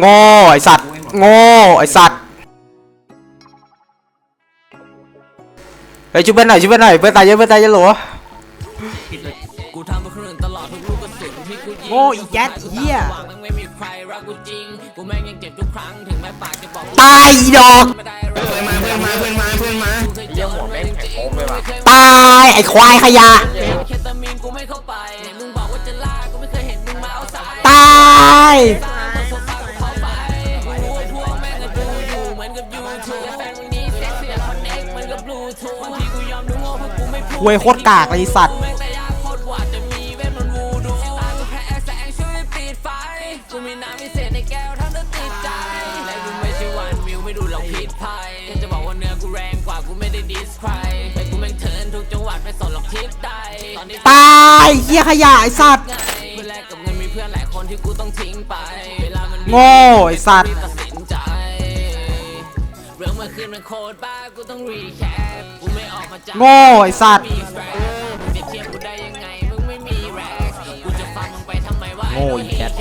โง่ไอสัตว์โง่ไอสัตว์เฮ้ยชุบเพื่อนหน่อยชุบเพื่อนหน่อยเพื่อนตายเยอะเพื่อนตายเยอะเหรอกูทำเพื่อคนอื่นตลอดทุกลูกกระสุนที่กูยิงโง่อีแจ๊ดเหี้ยหวังแม่งไม่มีใครรักกูจริงกูแม่งยังเจ็บทุกครั้งถึงแม้ปากจะบอกกูตายอีดอกไม่ได้รักเพื่อนมาเพื่อนมาเพื่อนมาเพื่อนมาเยี่ยมหัวแม่งแข็งโป๊กเลยว่ะตายไอควายขยะเคตามี มือนกับยูทูบแฟนมึงนี้เซ็กซี่คอนเน็กเหมือนกับบลูทูธบางทีกูยอมดูโง่เพราะกูไม่พูดควยโคตรกากเลยไอ้สัตว์กูแม่งแต่ยากโคตรกว่าจะมีเวทมนต์วูดูตากูแพ้แสงช่วยปิดไฟกูมีน้ำพิเศษในแก้วทำให้ติดใจและกูไม่ใช่วันวิวไม่ดูหรอกพิษภัยจะบอกว่าเนื้อกูแรงกว่ากูไม่ได้ดิสใครแต่กูแม่งเทิร์นทุกจังหวัดไม่สนหรอกทิศใดตอนนี้ ตายเหี้ยขยะไอสัตว์ ไงเพื่อแลกกับเงินมีเพื่อนหลายคนที่กูต้องทิ้งไป เวลามันมีโง่ไอ้สัตว์รีบตัดสินใจ เรื่องเมื่อคืนมันโคตรบ้ากูต้องรีแคปกูไม่ออกมาจากโง่ไอสัตว์ มึงจะเทียบกูได้ยังไงมึงไม่มีแร็กกูจะฟังมึงไปทำไมว่าโง่อีแคท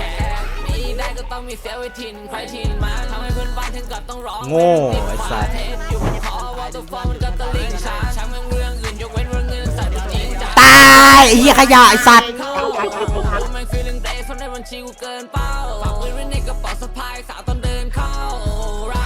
มีได้ก็ต้องมีเสียไว้ทินใครทินมาทำให้เพื่อนบ้านถึงกับต้องร้อง โง่ไอสัตว์ ตาช่างแม่งเรื่องอื่นยกเว้นเรื่องเงินใส่ดูจริงจังตายไอเหี้ยขยะไอสัตว์เข้าแม่ง feeling days เพราะในบัญชีกูเกินเป้าฝากปืนไว้ในกระเป๋าส